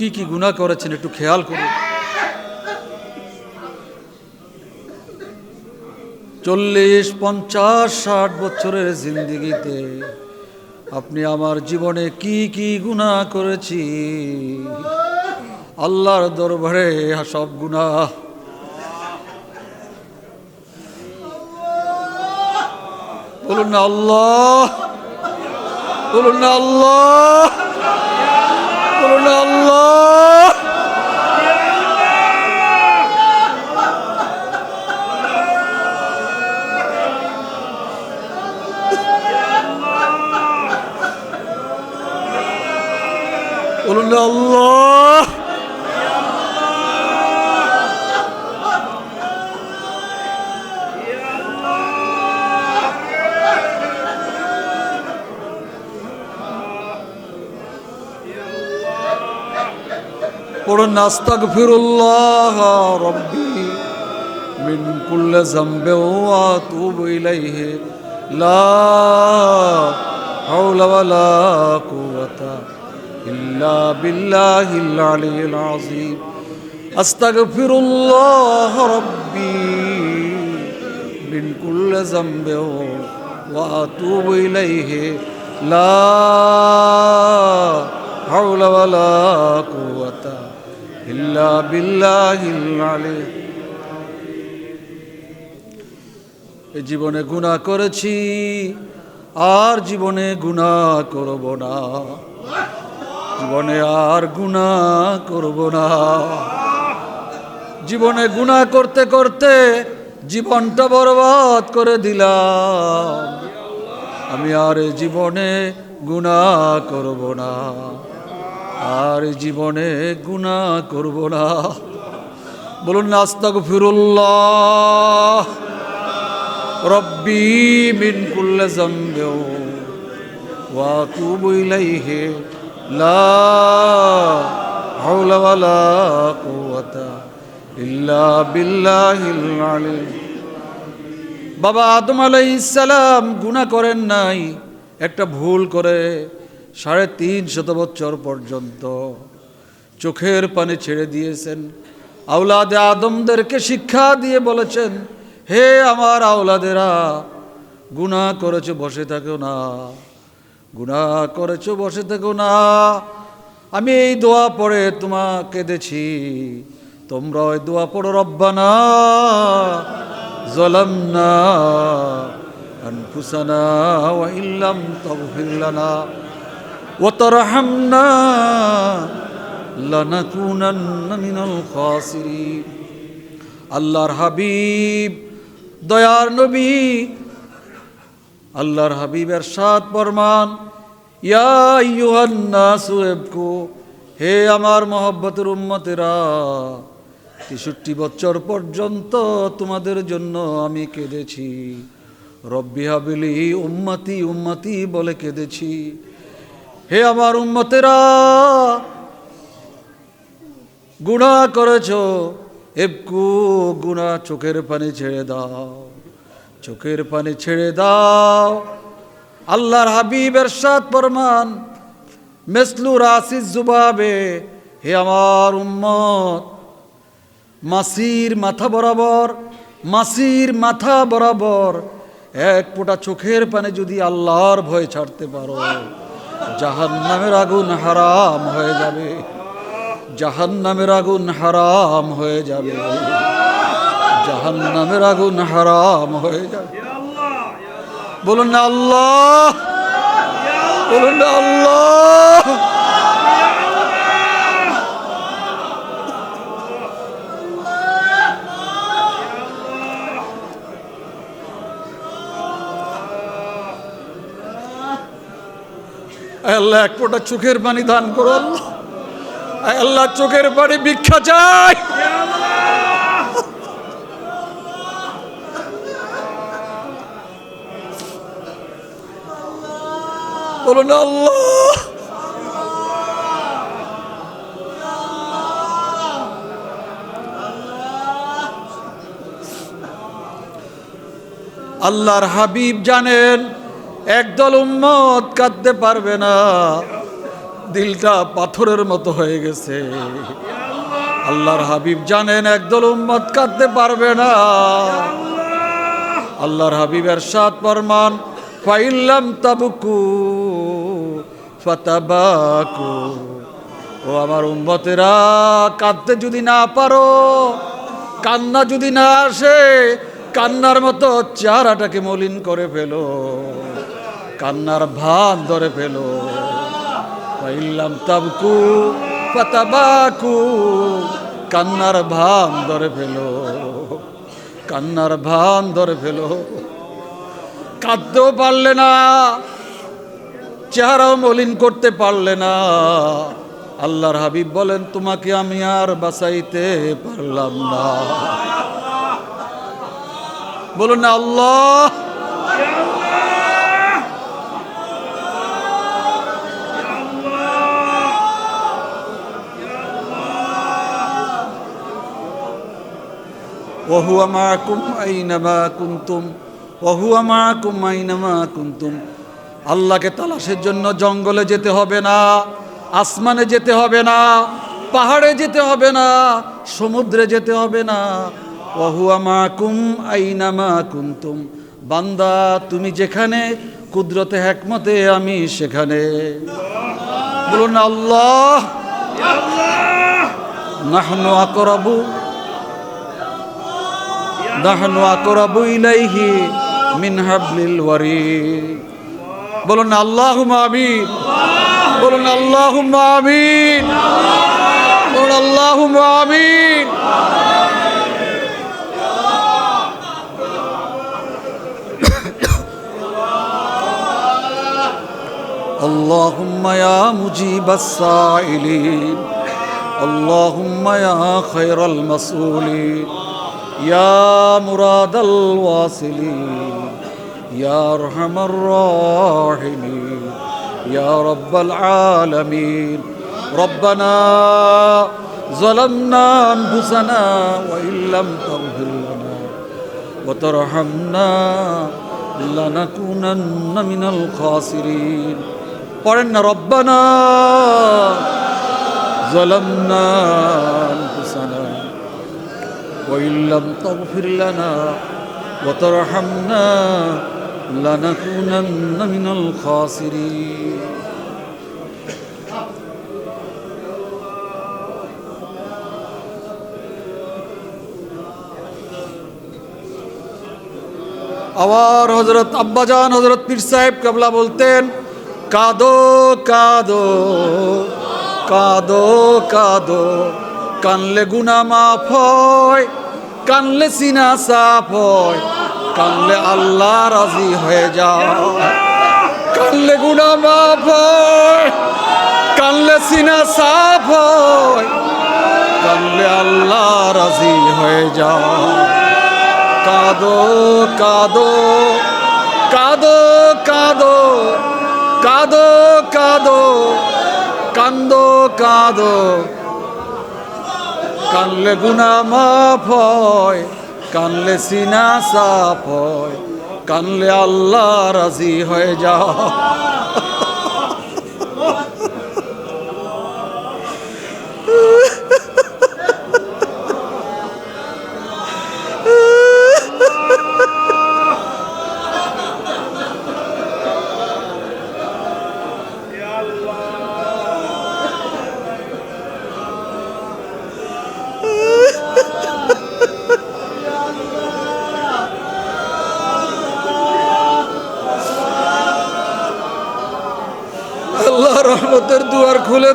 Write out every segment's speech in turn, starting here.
কি কি গুনাহ করেছেন একটু খেয়াল করুন। চল্লিশ, পঞ্চাশ, ষাট বছরের জিন্দিগিতে আপনি আমার জীবনে কি কি গুনাহ করেছি? আল্লাহর দরবারে সব গুনাহ। বলুন না আল্লাহ, বলুন না আল্লাহ, বলুন না আল্লাহ। বলুন না আল্লাহ। পড়ুন নাস্তাক ফিরুল্লাহ রব্বি মিন কুল্লি যামবি ওয়া আতুবু ইলাইহি। লা হাওলা ওয়ালা কুওয়াতা বিল্লাহিল আলিয়্যিল আযীম আস্তাগফিরুল্লাহ রব্বি মিন কুল্লি যামবি ওয়া আতুবু ইলাইহি লা হাওলা ওয়ালা কুওয়াতা ইল্লা বিল্লাহিল আলী এ জীবনে গুনাহ করেছি, আর জীবনে গুনাহ করব না। জীবনে আর গুনাহ করব না। জীবনে গুনাহ করতে করতে জীবনটা বরবাদ করে দিলাম। আমি আর জীবনে গুনাহ করব না। আর জীবনে গুণা করব না। বলুন না আস্তাক ফিরুল্লাহ রব্বি মিন কুল্লে জম্বেও ওয়া তুবু ইলাইহি। হাওলা ওয়ালা কুওয়াতা ইল্লা বিল্লাহিল আলী বাবা আদম আলাইহিস সালাম গুনাহ করেন নাই, একটা ভুল করে সাড়ে তিন শত বছর পর্যন্ত চোখের পানি ছেড়ে দিয়েছেন। আওলাদে আদমদেরকে শিক্ষা দিয়ে বলেছেন, হে আমার আওলাদেরা, গুনাহ করেছে, বসে থাকো না। গুনাহ করেছো বসে থেকো না আমি এই দোয়া পড়ে তোমাকে কেঁদেছি তোমরা ওই দোয়া পড়ো রব্বানা জলামনা أنفسنا وإن لم تغفر لنا وترحمنا لنكونن من الخاسرين আল্লাহর হাবিব দয়ার নবী আল্লাহর হাবিবের সাত ফরমান, ইয়া ইউহান্নাসু ইবকু হে আমার মহব্বতের উম্মতেরা, তেষট্টি বছর পর্যন্ত তোমাদের জন্য আমি কেঁদেছি। রব্বি হাবিলি উম্মতি উম্মতি বলে কেঁদেছি। হে আমার উম্মতেরা গুণা করেছ, এবকু গুণা চোখের পানি ছেড়ে দাও। চোখের পানি ছেড়ে দাও। আল্লাহর হাবিবের সাত প্রমাণ মেসলু রাশিস জুবাবে, হে আমার উম্মত। মাসির মাথা বরাবর, মাসির মাথা বরাবর এক ফোঁটা চোখের পানে যদি আল্লাহর ভয় ছাড়তে পারো জাহান নামের আগুন হারাম হয়ে যাবে। জাহান নামের আগুন হারাম হয়ে যাবে। জাহান নামের আগুন হারাম হয়ে যাবে। বলুন না আল্লাহ বলুন না আল্লাহ। আল্লাহ এক ফোঁটা চোখের পানি দান করো আল্লাহ। আল্লাহ চোখের পানি ভিক্ষা চাই। বলুন আল্লাহ। আল্লাহর হাবিব জানেন, একদল উম্মত কাঁদতে পারবে না। দিলটা পাথরের মতো হয়ে গেছে। আল্লাহর হাবিব জানেন, একদল উম্মত কাঁদতে পারবে না। আল্লাহর হাবিবের সাত ফরমান ফাইল্লাম তাবুকু, ফাতাবাকু। ও আমার উম্মতেরা, কাঁদতে যদি না পারো, কান্না যদি না আসে, কান্নার মতো চেহারাটাকে মলিন করে ফেলো, কান্নার ভান ধরে ফেলো। কান্নার ভান ধরে ফেলো, কান্নার ভান ধরে ফেলো। কাঁদতেও পারলে না চেহারাও মলিন করতে পারলে না আল্লাহর হাবিব বলেন তোমাকে আমি আর বাঁচাইতে পারলাম না বলুন না আল্লাহ وهو معكم أينما كنتم আল্লাহকে তালাশের জন্য জঙ্গলে যেতে হবে না, আসমানে যেতে হবে না, পাহাড়ে যেতে হবে না, সমুদ্রে যেতে হবে না। অহু মা কুম আইনামা কুন্তুম বান্দা, তুমি যেখানে, কুদরতে একমতে আমি সেখানে। বলুন আল্লাহ। নাহনু আকরাবু। নাহনু আকরাবু ইলাইহি। মিন হাবলিল ওয়ারিদ বলুন আল্লাহুম্মা আমিন বলুন আল্লাহুম্মা আমিন বলুন আল্লাহুম্মা আমিন اللهم يا مجيب السائلين اللهم يا خير المسؤولين يا مراد الواصلين يا أرحم الراحمين يا رب العالمين. ربنا ظلمنا أنفسنا وإن لم تغفر لنا وترحمنا لنكونن من الخاسرين. قرن ربنا ظلمنا وإن لم تغفر لنا وترحمنا لنكونن من الخاسرين আবার হজরত আব্বাজান হজরত পীর সাহেব কাবলা বলতেন কাদো কাদো কাদো কাদো কানলে গুনা মাফ হয়, কানলে সিনা সাফ হয়, কানলে আল্লাহ রাজি হয়ে যাও কানলে গুনা মাফ হয়, কানলে সিনা সাফ হয়, কানলে আল্লাহ রাজি হয়ে যাও কাদো কাদো কাদো কাদো কাদো কাদো কান্দো কাদো। কানলে গুনা মাফ হয় কানলে সিনা সাফ হয় কানলে আল্লাহ রাজি হয়ে যাও।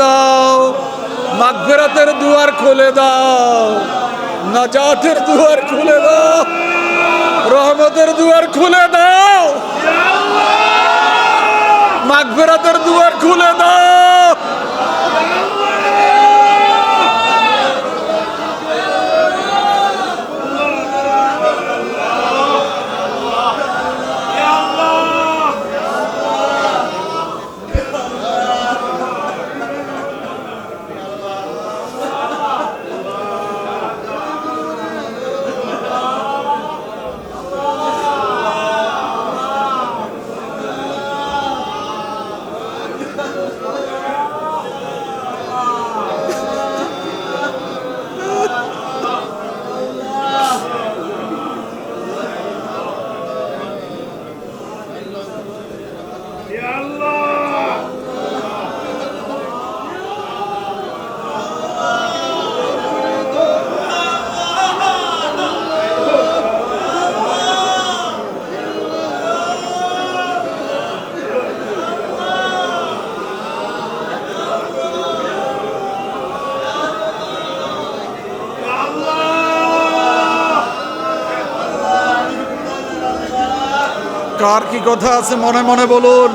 দাও। মাগরাতের দুয়ার খুলে দাও। নাজাতের দুয়ার খুলে দাও। রহমতের দুয়ার খুলে দাও। মাগরাতের দুয়ার খুলে দাও। কার কি কথা আছে? মনে মনে বলুন।